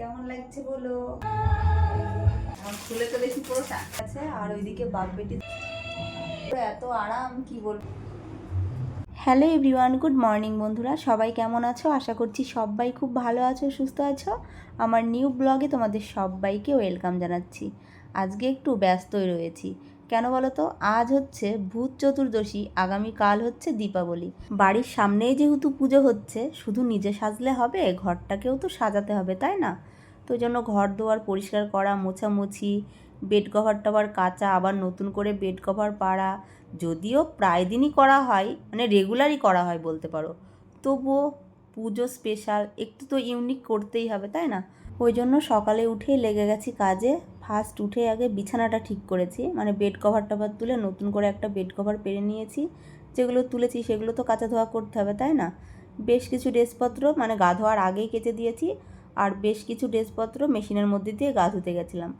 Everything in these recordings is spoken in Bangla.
কেমন লাগছে বলো? খুলে তো দেখি পুরোটা। আছে আর ওইদিকে বাপ বেটি এত আরাম কি বলব? হ্যালো এভরিওয়ান গুড মর্নিং বন্ধুরা সবাই কেমন আছো? আশা করছি সবাই খুব ভালো আছো সুস্থ আছো। আমার নিউ ব্লগে তোমাদের সবাইকে ওয়েলকাম জানাচ্ছি। আজকে একটু ব্যস্তই রয়েছি। কেন বলো তো আজ হচ্ছে ভূত চতুর্দশী আগামীকাল হচ্ছে দীপাবলি। বাড়ির সামনেই যেহেতু পুজো হচ্ছে শুধু নিজে সাজলে হবে ঘরটাকেও তো সাজাতে হবে তাই না? তো জন্য ঘর দুয়ার পরিষ্কার করা, মোছামুছি বেড কভার টভার কাচা, আবার নতুন করে বেড কভার পাড়া, যদিও প্রায় দিনই করা হয় মানে রেগুলারই করা হয় বলতে পারো। তবুও পুজো স্পেশাল একটু তো ইউনিক করতেই হবে, তাই না? ওই জন্য সকালে উঠেই লেগে গেছি কাজে ফার্স্ট উঠে আগে বিছানাটা ঠিক করেছি মানে বেড কভার টভার তুলে নতুন করে একটা বেড কভার পেরে নিয়েছি, যেগুলো তুলেছি সেগুলো তো কাঁচা ধোয়া করতে হবে, তাই না? বেশ কিছু ড্রেসপত্র মানে গা ধোয়ার আগেই কেচে দিয়েছি আর বেশ কিছু ড্রেসপত্র মেশিনের মধ্যে দিয়ে গা ধুতে গেছিলাম।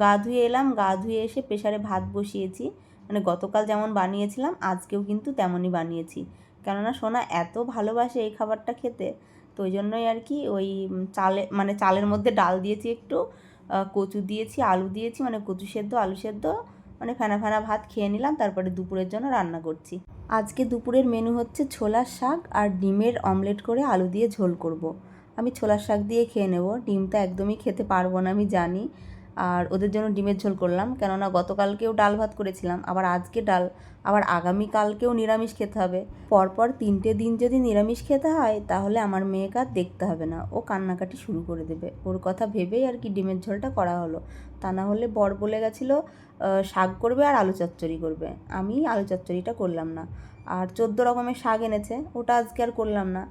গা ধুয়ে এলাম, গা ধুয়ে এসে প্রেশারে ভাত বসিয়েছি। মানে গতকাল যেমন বানিয়েছিলাম, আজকেও কিন্তু তেমনই বানিয়েছি। কেননা সোনা এত ভালোবাসে এই খাবারটা খেতে, তো ওই জন্যই আর কি ওই চালে মানে চালের মধ্যে ডাল দিয়েছি একটু কচু দিয়েছি, আলু দিয়েছি মানে কচু সেদ্ধ, আলু সেদ্ধ মানে ফেনা ফেনা ভাত খেয়ে নিলাম, তারপরে দুপুরের জন্য রান্না করছি। আজকে দুপুরের মেনু হচ্ছে ছোলার শাক আর ডিমের অমলেট করে আলু দিয়ে ঝোল করব। আমি ছোলার শাক দিয়ে খেয়ে নেব। ডিমটা একদমই খেতে পারব না, আমি জানি। আর ওদের জন্য ডিমের ঝোল করলাম। কেননা গতকালকেও ডাল ভাত করেছিলাম, আবার আজকে ডাল। আবার আগামীকালকেও নিরামিষ খেতে হবে। পরপর তিনটে দিন যদি নিরামিষ খেতে হয়, তাহলে আমার মেয়েকে আর দেখতে হবে না। ও কান্নাকাটি শুরু করে দেবে। ওর কথা ভেবেই আর কি ডিমের ঝোলটা করা হলো। তা না হলে বর বলে গেছিল শাক করবে আর আলু চচ্চড়ি করবে। আমি আলু চচ্চড়িটা করলাম না। আর চোদ্দ রকমের শাক এনেছে, ওটা আজকে আর করলাম না।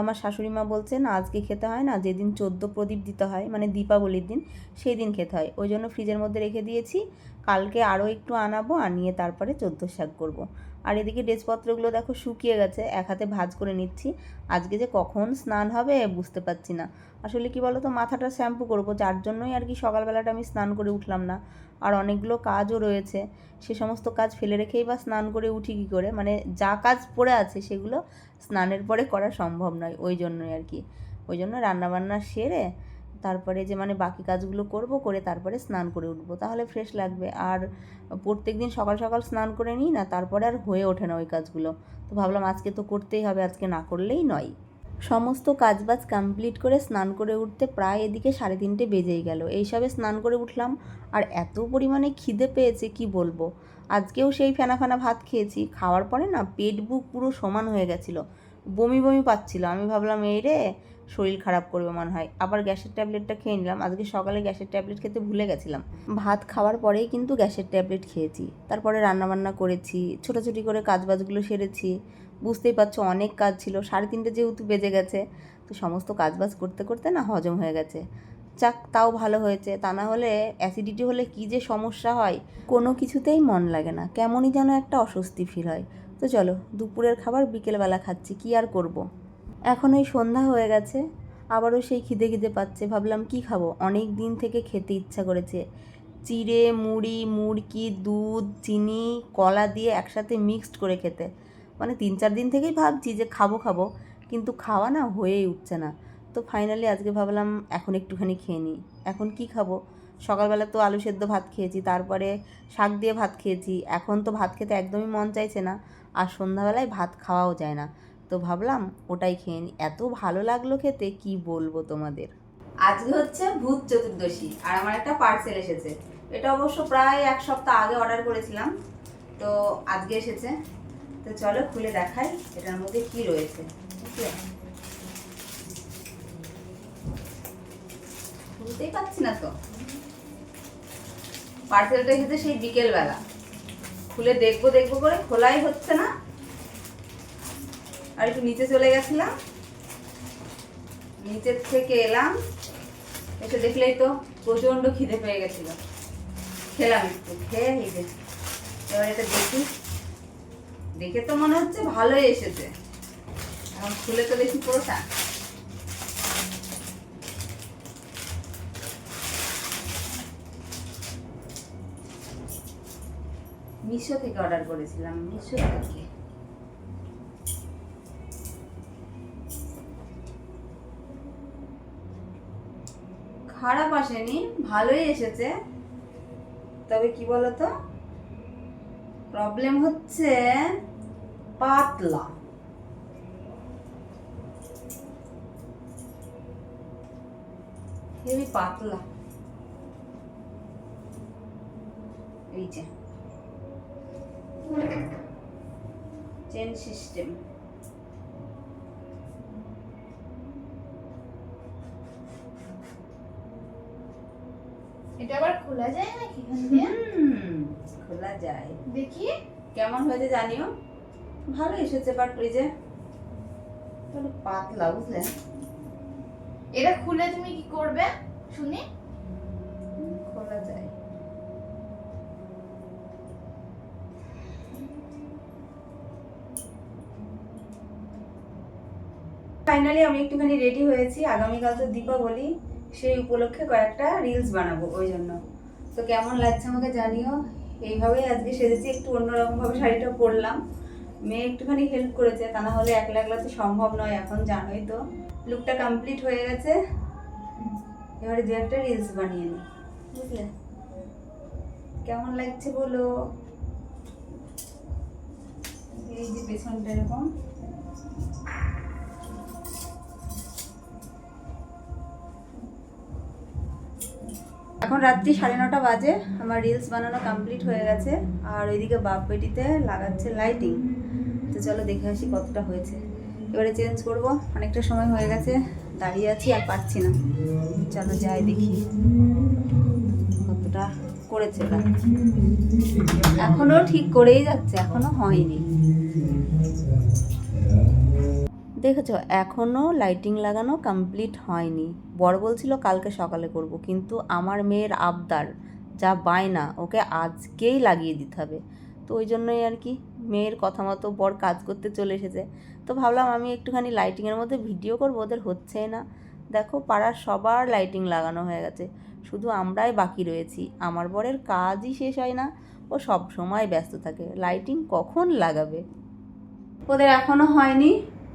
আমার শাশুড়ি মা বলছেন আজকে খেতে হয় না, যেদিন চোদ্দ প্রদীপ দিতে হয় মানে দীপাবলির দিন সেই দিন খেতে হয় ওই জন্য ফ্রিজের মধ্যে রেখে দিয়েছি কালকে আরও একটু আনাবো আনিয়ে তারপরে চোদ্দ শাক করব। আর এদিকে ড্রেসপত্রগুলো দেখো শুকিয়ে গেছে, এক হাতে ভাজ করে নিচ্ছি। আজকে যে কখন স্নান হবে বুঝতে পারছি না। আসলে কি বলো তো মাথাটা শ্যাম্পু করব, যার জন্যই আর কি সকালবেলাটা আমি স্নান করে উঠলাম না। আর অনেকগুলো কাজও রয়েছে, সে সমস্ত কাজ ফেলে রেখেই বা স্নান করে উঠি কী করে? মানে যা কাজ পড়ে আছে সেগুলো স্নানের পরে করা সম্ভব নয়, ওই জন্যই আর কি। ওই জন্য রান্নাবান্না সেরে তারপরে যে মানে বাকি কাজগুলো করব করে তারপরে স্নান করে উঠবো। তাহলে ফ্রেশ লাগবে। আর প্রত্যেক দিন সকাল সকাল স্নান করে নিই না, তারপরে আর হয়ে ওঠে না ওই কাজগুলো। তো ভাবলাম আজকে তো করতেই হবে, আজকে না করলেই নয়। সমস্ত কাজবাজ কমপ্লিট করে স্নান করে উঠতে প্রায় এদিকে সাড়ে তিনটে বেজেই গেল। এইসবে স্নান করে উঠলাম আর এত পরিমাণে খিদে পেয়েছে, কি বলব? আজকেও সেই ফেনা ফেনা ভাত খেয়েছি। খাওয়ার পরে না পেট বুক পুরো সমান হয়ে গেছিল। বমি বমি পাচ্ছিল। আমি ভাবলাম, এই রে শরীর খারাপ করবে মনে হয়। আবার গ্যাসের ট্যাবলেটটা খেয়ে নিলাম। আজকে সকালে গ্যাসের ট্যাবলেট খেতে ভুলে গেছিলাম। ভাত খাওয়ার পরেই কিন্তু গ্যাসের ট্যাবলেট খেয়েছি। তারপরে রান্নাবান্না করেছি, ছোটাছুটি করে কাজবাজগুলো সেরেছি। বুঝতেই পারছ, অনেক কাজ ছিল। সাড়ে তিনটে যেহেতু বেজে গেছে, তো সমস্ত কাজবাজ করতে করতে না হজম হয়ে গেছে। যাক, তাও ভালো হয়েছে। তা না হলে অ্যাসিডিটি হলে কী যে সমস্যা হয়, কোনো কিছুতেই মন লাগে না। কেমনই যেন একটা অস্বস্তি ফিল হয়। তো চলো, দুপুরের খাবার বিকেলবেলা খাচ্ছি। কি আর করব। এখন ওই সন্ধ্যা হয়ে গেছে, আবারও সেই খিদে খিদে পাচ্ছে। ভাবলাম, কি খাব? অনেক দিন থেকে খেতে ইচ্ছা করেছে। চিড়ে, মুড়ি, মুড়কি, দুধ, চিনি, কলা দিয়ে একসাথে মিক্সড করে খেতে। মানে তিন চার দিন থেকেই ভাবছি যে খাব খাব, কিন্তু খাওয়া না হয়েই উঠছে না। তো ফাইনালি আজকে ভাবলাম, এখন একটুখানি খেয়ে নিই। এখন কি খাব? সকালবেলা তো আলু সেদ্ধ ভাত খেয়েছি, তারপরে শাক দিয়ে ভাত খেয়েছি। এখন তো ভাত খেতে একদমই মন চাইছে না, আর সন্ধ্যাবেলায় ভাত খাওয়াও যায় না। তো ভাবলাম ওটাই খেয়ে নিই এত ভালো লাগল খেতে, কি বলব তোমাদের? আজকে হচ্ছে ভূত চতুর্দশী, আর আমার একটা পার্সেল এসেছে। এটা অবশ্য প্রায় এক সপ্তাহ আগে অর্ডার করেছিলাম, তো আজকে এসেছে। তো চলো খুলে দেখাই, এটার মধ্যে কি রয়েছে। বুঝতেই পারছি না তো। পার্সেলটা এসেছে সেই বিকেলবেলা। খুলে দেখব দেখব করে, খোলাই হচ্ছে না। আর একটু নিচে চলে গেছিলাম। নিচের থেকে এলাম। এসে দেখলেই তো প্রচণ্ড খিদে পেয়ে গেছিল। খেলাম একটু, খেয়ে এই এবার এটা দেখি। দেখে তো মনে হচ্ছে ভালোই এসেছে। এখন খুলে তো দেখি পুরোটা। মিশো থেকে অর্ডার করেছিলাম, মিশো থেকে। খারাপ আসেনি, ভালোই এসেছে। তবে কি বলতো? প্রবলেম হচ্ছে পাতলা। হেবি পাতলা। এই যে। চেন সিস্টেম এটা আবার খোলা যায় নাকি হুম, খোলা যায়। দেখি। কেমন হয়েছে জানিও? ভালো এসেছে বাট ওই যে একটু পাতলা বুঝলে। এটা খুলে তুমি কি করবে শুনি? খোলা যায়। ফাইনালি আমি একটুখানি রেডি হয়েছি। আগামীকাল তো দীপাবলি। সেই উপলক্ষে কয়েকটা রিলস বানাবো, ওই জন্য। তো কেমন লাগছে আমাকে জানিও। এইভাবেই আজকে সেজেছি, একটু অন্যরকম ভাবে শাড়িটা পরলাম। মেয়ে একটুখানি হেল্প করেছে, তা না হলে একলা একলা তো সম্ভব নয়, এখন জানোই তো। লুকটা কমপ্লিট হয়ে গেছে। এবারে দু একটা রিলস বানিয়ে নিই, বুঝলে? কেমন লাগছে বলো? এই যে পেছনটা এরকম। এখন রাত্রি সাড়ে নটা বাজে, আমার রিলস বানানো কমপ্লিট হয়ে গেছে, আর ওইদিকে বাপ বেটিতে লাগাচ্ছে লাইটিং তো চলো দেখে আসি কতটা হয়েছে। এবারে চেঞ্জ করব, অনেকটা সময় হয়ে গেছে, দাঁড়িয়ে আছি আর পাচ্ছি না। চলো যাই দেখি কতটা করেছে এখনও ঠিক করেই যাচ্ছে, এখনও হয়নি। দেখেছ? এখনও লাইটিং লাগানো কমপ্লিট হয়নি। বড় বলছিল, কালকে সকালে করব। কিন্তু আমার মেয়ের আবদার যা বায়না, ওকে আজকেই লাগিয়ে দিতে হবে। তো ওই জন্যই আর কি মেয়ের কথা মতো বর কাজ করতে চলে এসেছে। তো ভাবলাম আমি একটুখানি লাইটিংয়ের মধ্যে ভিডিও করব, ওদের হচ্ছে না। দেখো, পাড়ার সবার লাইটিং লাগানো হয়ে গেছে। শুধু আমরাই বাকি রয়েছি। আমার বরের কাজই শেষ হয় না। ও সব সময় ব্যস্ত থাকে। লাইটিং কখন লাগাবে? ওদের এখনও হয়নি।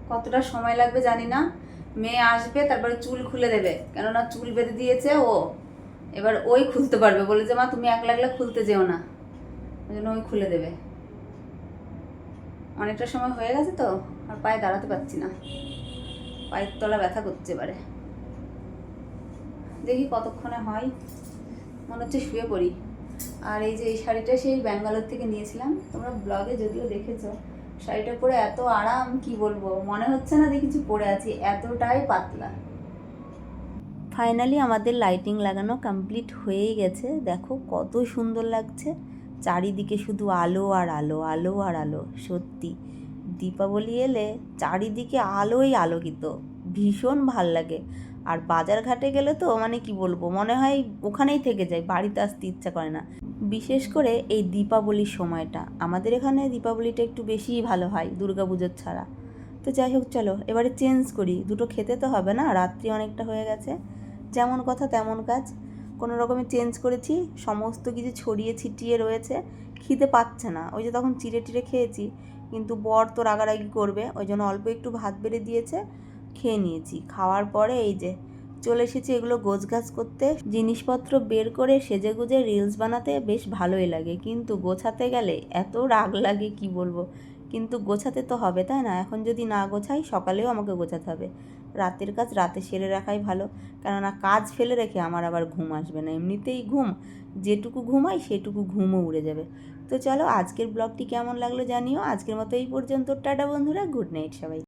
কতটা সময় লাগবে জানি না। মেয়ে আসবে, তারপরে চুল খুলে দেবে। কেননা চুল বেঁধে দিয়েছে ও। এবার ওই খুলতে পারবে। বলে যে মা, তুমি একলা একলা খুলতে যেও না। ওই জন্য ওই খুলে দেবে। অনেকটা সময় হয়ে গেছে তো, আর পায়ে দাঁড়াতে পারছি না। পায়ের তলা ব্যথা করছে এবারে। দেখি কতক্ষণে হয়। মনে হচ্ছে শুয়ে পড়ি। আর এই যে এই শাড়িটা সেই ব্যাঙ্গালোর থেকে নিয়েছিলাম। তোমরা ব্লগে যদিও দেখেছ শাড়িটা পরে এত আরাম, কি বলব? মনে হচ্ছে না যে কিছু পরে আছি, এতটাই পাতলা। ফাইনালি আমাদের লাইটিং লাগানো কমপ্লিট হয়েই গেছে। দেখো কত সুন্দর লাগছে। চারিদিকে শুধু আলো আর আলো আলো আর আলো, সত্যি। দীপাবলি এলে চারিদিকে আলোই আলোকিত। ভীষণ ভালো লাগে। আর বাজার ঘাটে গেলে তো মানে কি বলব, মনে হয় ওখানেই থেকে যায়, বাড়িতে আসতে ইচ্ছা করে না। বিশেষ করে এই দীপাবলির সময়টা, আমাদের এখানে দীপাবলিটা একটু বেশিই ভালো হয় দুর্গাপুজোর ছাড়া। তো যাই হোক, চলো এবারে চেঞ্জ করি, দুটো খেতে তো হবে না, রাত্রি অনেকটা হয়ে গেছে, যেমন কথা তেমন কাজ। কোনো রকমে চেঞ্জ করেছি, সমস্ত কিছু ছড়িয়ে ছিটিয়ে রয়েছে, খিদে পাচ্ছে না, ওই যে তখন চিড়ে টিড়ে খেয়েছি, কিন্তু বর তো রাগারাগি করবে, ওই জন্য অল্প একটু ভাত বেড়ে দিয়েছে খেয়ে নিয়েছি। খাওয়ার পরে এই যে চলে এসেছি এগুলো গোছগাছ করতে। জিনিসপত্র বের করে সেজে গুজে রিলস বানাতে বেশ ভালোই লাগে। কিন্তু গোছাতে গেলে এত রাগ লাগে, কি বলব? কিন্তু গোছাতে তো হবে, তাই না? এখন যদি না গোছাই, সকালেও আমাকে গোছাতে হবে। রাতের কাজ রাতে সেরে রাখাই ভালো। কেননা কাজ ফেলে রেখে আমার আবার ঘুম আসবে না। এমনিতেই ঘুম, যেটুকু ঘুমাই সেটুকু ঘুমও উড়ে যাবে। তো চলো, আজকের ব্লগটি কেমন লাগল জানিও। আজকের মতো এই পর্যন্ত। টাটা বন্ধুরা, গুড নাইট সবাই।